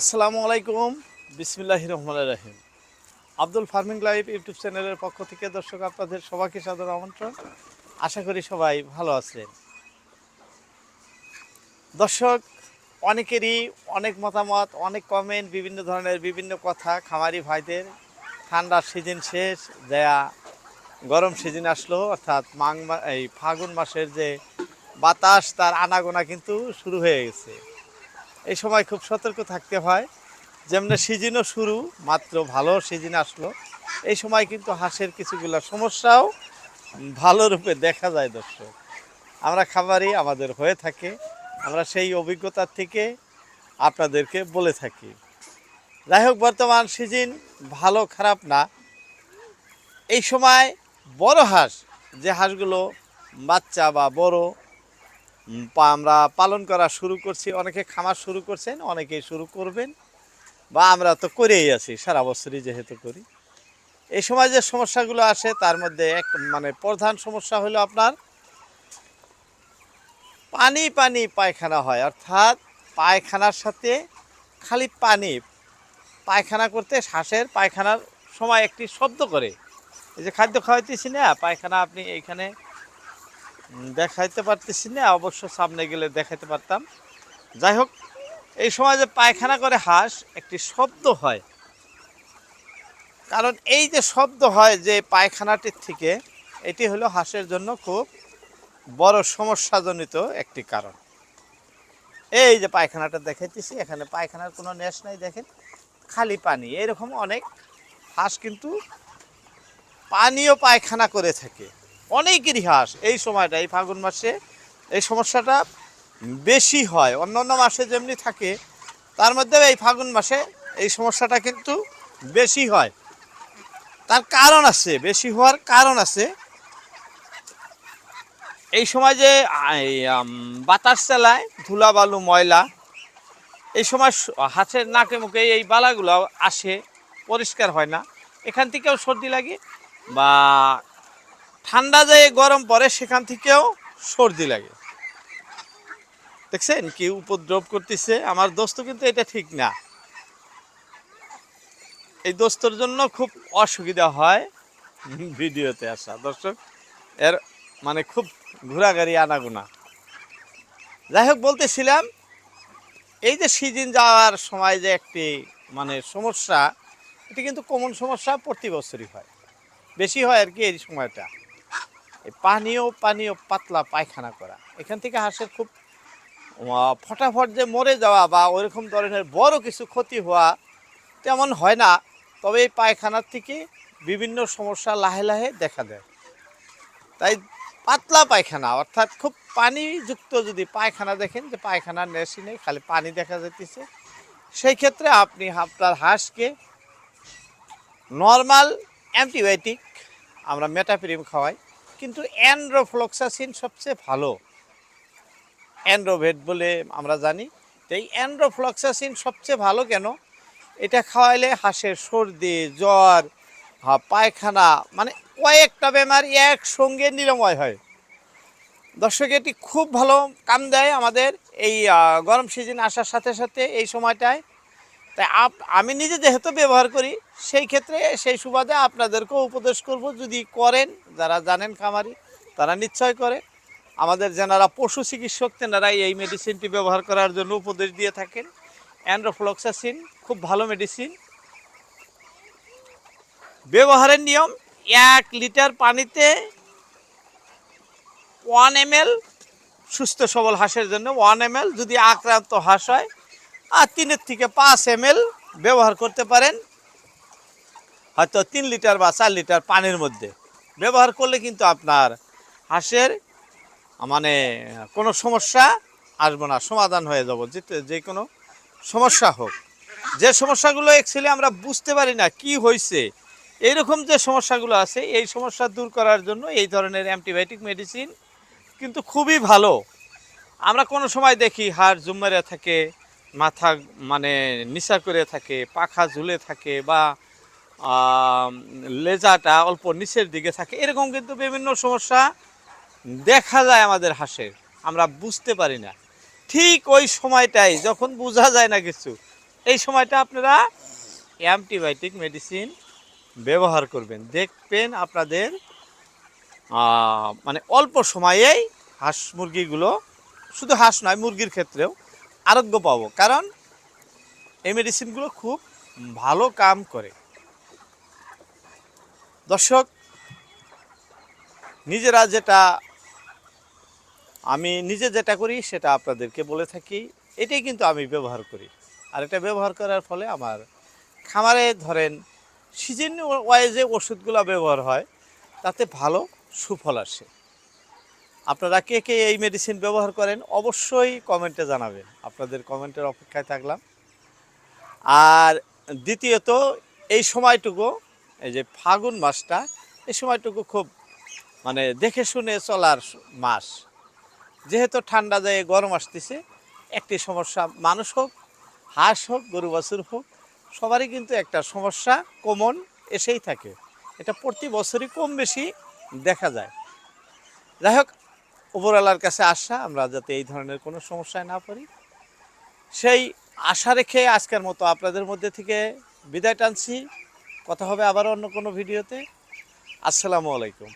আসসালামু আলাইকুম। বিসমিল্লাহ রহমান রাহিম। আব্দুল ফার্মিং লাইভ ইউটিউব চ্যানেলের পক্ষ থেকে দর্শক আপনাদের সবাইকে সাদর আমন্ত্রণ। আশা করি সবাই ভালো আছেন। দর্শক, অনেকেরই অনেক মতামত, অনেক কমেন্ট বিভিন্ন ধরনের বিভিন্ন কথা খামারি ভাইদের। ঠান্ডার সিজন শেষ, দেয়া গরম সিজন আসলো, অর্থাৎ মাং মা- এই ফাগুন মাসের যে বাতাস, তার আনাগোনা কিন্তু শুরু হয়ে গেছে। এই সময় খুব সতর্ক থাকতে হয়। যেমন সিজনও শুরু, মাত্র ভালো সিজন আসলো। এই সময় কিন্তু হাঁসের কিছুগুলো সমস্যাও ভালো রূপে দেখা যায় দর্শক। আমরা খাবারই আমাদের হয়ে থাকে। আমরা সেই অভিজ্ঞতার থেকে আপনাদেরকে বলে থাকি। যাই হোক, বর্তমান সিজন ভালো খারাপ না। এই সময় বড় হাঁস, যে হাঁসগুলো বাচ্চা বা বড় আমরা পালন করা শুরু করছি, অনেকে খামার শুরু করছেন, অনেকে শুরু করবেন, বা আমরা তো করেই আছি, সারা বছরই যেহেতু করি। এই সময় যে সমস্যাগুলো আসে, তার মধ্যে এক মানে প্রধান সমস্যা হলো আপনার পানি পানি, পায়খানা হয়। অর্থাৎ পায়খানার সাথে খালি পানি, পায়খানা করতে শ্বাসের পায়খানার সময় একটি শব্দ করে। এই যে খাদ্য খাওয়াইতেছি না, পায়খানা আপনি এইখানে দেখাইতে পারতেছি না, অবশ্য সামনে গেলে দেখাইতে পারতাম। যাই হোক, এই সময় যে পায়খানা করে হাঁস, একটি শব্দ হয়। কারণ এই যে শব্দ হয় যে পায়খানাটির থেকে, এটি হলো হাঁসের জন্য খুব বড় সমস্যাজনিত একটি কারণ। এই যে পায়খানাটা দেখাইতেছি, এখানে পায়খানার কোনো নেশ নাই, দেখেন, খালি পানি। এরকম অনেক হাঁস কিন্তু পানীয় পায়খানা করে থাকে। অনেকেরই হাঁস এই সময়টা, এই ফাগুন মাসে এই সমস্যাটা বেশি হয়। অন্য অন্য মাসে যেমনি থাকে, তার মধ্যেও এই ফাগুন মাসে এই সমস্যাটা কিন্তু বেশি হয়। তার কারণ আছে, বেশি হওয়ার কারণ আছে। এই সময় যে বাতাস চালায় ধুলা বালু ময়লা, এই সময় হাতের নাকে মুখে এই বালাগুলো আসে, পরিষ্কার হয় না। এখান থেকেও সর্দি লাগে বা ঠান্ডা যায় গরম পড়ে, সেখান থেকেও সর্দি লাগে। দেখছেন কি উপদ্রব করতেছে? আমার দোস্ত কিন্তু এটা ঠিক না। এই দোস্তর জন্য খুব অসুবিধা হয় ভিডিওতে আসা। দর্শক, এর মানে খুব ঘোরাঘুরি, আনাগোনা। যাই হোক, বলতেছিলাম, এই যে সিজন যাওয়ার সময় যে একটি মানে সমস্যা, এটি কিন্তু কমন সমস্যা প্রতি বছরই হয়। বেশি হয় আর কি এই সময়টা। পানীয় পানীয় পাতলা পায়খানা করা। এখান থেকে হাঁসের খুব ফটাফট যে মরে যাওয়া বা ওইরকম ধরনের বড় কিছু ক্ষতি হওয়া তেমন হয় না, তবে এই পায়খানার থেকে বিভিন্ন সমস্যা লাহে লাহে দেখা দেয়। তাই পাতলা পায়খানা, অর্থাৎ খুব পানিযুক্ত যদি পায়খানা দেখেন, যে পায়খানার নেশি নেই, খালি পানি দেখা যেতেছে সেই ক্ষেত্রে আপনি আপনার হাঁসকে নর্মাল অ্যান্টিবায়োটিক আমরা মেটাপ্রিম খাওয়াই। কিন্তু অ্যান্ড্রোফ্লক্সাসিন সবচেয়ে ভালো। অ্যান্ড্রোভেট বলে আমরা জানি। তো এই অ্যান্ড্রোফ্লক্সাসিন সবচেয়ে ভালো কেন? এটা খাওয়াইলে হাঁসের সর্দি, জ্বর পায়খানা মানে কয়েকটা বেমার একসঙ্গে নিরাময় হয়। দর্শক, এটি খুব ভালো কাম দেয় আমাদের এই গরম সিজন আসার সাথে সাথে এই সময়টায়। তাই আমি নিজে যেহেতু ব্যবহার করি, সেই ক্ষেত্রে সেই সুবাদে আপনাদেরকেও উপদেশ করব, যদি করেন, যারা জানেন খামারি, তারা নিশ্চয় করে। আমাদের যেনারা পশু চিকিৎসক, তেনারা এই মেডিসিনটি ব্যবহার করার জন্য উপদেশ দিয়ে থাকেন। অ্যান্ড্রোফ্লক্সাসিন খুব ভালো মেডিসিন ব্যবহারের নিয়ম, এক লিটার পানিতে ওয়ান এম সুস্থ সবল হাঁসের জন্য ওয়ান এম যদি আক্রান্ত হাঁস হয় আর তিনের থেকে পাঁচ এম ব্যবহার করতে পারেন। হয়তো তিন লিটার বা চার লিটার পানির মধ্যে। ব্যবহার করলে কিন্তু আপনার হাঁসের মানে কোনো সমস্যা আসব না, সমাধান হয়ে যাব। যে যে কোনো সমস্যা হোক। যে সমস্যাগুলো অ্যাকচুয়ালি আমরা বুঝতে পারি না, কি হয়েছে এইরকম যে সমস্যাগুলো আছে, এই সমস্যা দূর করার জন্য এই ধরনের অ্যান্টিবায়োটিক মেডিসিন কিন্তু খুবই ভালো। আমরা কোনো সময় দেখি হাড় জুমেরে থাকে মাথা মানে নিচা করে থাকে, পাখা ঝুলে থাকে বা লেজাটা অল্প নিচের দিকে থাকে, এরকম কিন্তু বিভিন্ন সমস্যা দেখা যায় আমাদের হাঁসের আমরা বুঝতে পারি না। ঠিক ওই সময়টাই, যখন বোঝা যায় না কিছু, এই সময়টা আপনারা অ্যান্টিবায়োটিক মেডিসিন ব্যবহার করবেন। দেখবেন আপনাদের মানে অল্প সময়েই হাঁস মুরগিগুলো, শুধু হাঁস নয়, মুরগির ক্ষেত্রেও আরোগ্য পাবো। কারণ এই মেডিসিনগুলো খুব ভালো কাম করে। দর্শক, নিজেরা যেটা, আমি নিজে যেটা করি সেটা আপনাদেরকে বলে থাকি, এটাই কিন্তু আমি ব্যবহার করি। আর এটা ব্যবহার করার ফলে আমার খামারে ধরেন সিজন ওয়াইজে ওষুধগুলো ব্যবহার হয়, তাতে ভালো সুফল আসে। আপনারা কে কে এই মেডিসিন ব্যবহার করেন অবশ্যই কমেন্টে জানাবেন। আপনাদের কমেন্টের অপেক্ষায় থাকলাম। আর দ্বিতীয়ত, এই সময়টুকু, এই যে ফাগুন মাসটা, এই সময়টুকু খুব মানে দেখে শুনে চলার মাস। যেহেতু ঠান্ডা যায় গরম আসতেছে, একটি সমস্যা মানুষ হোক, হাঁস হোক, গরু বাছুর হোক, সবারই কিন্তু একটা সমস্যা কমন এসেই থাকে। এটা প্রতি বছরই কম বেশি দেখা যায়। যাই হোক উপরওয়ালার কাছে আসা, আমরা যাতে এই ধরনের কোনো সমস্যায় না পড়ি। সেই আশা রেখে আজকের মতো আপনাদের মধ্যে থেকে বিদায় টানছি। কথা হবে আবার অন্য কোনো ভিডিওতে। আসসালামু আলাইকুম।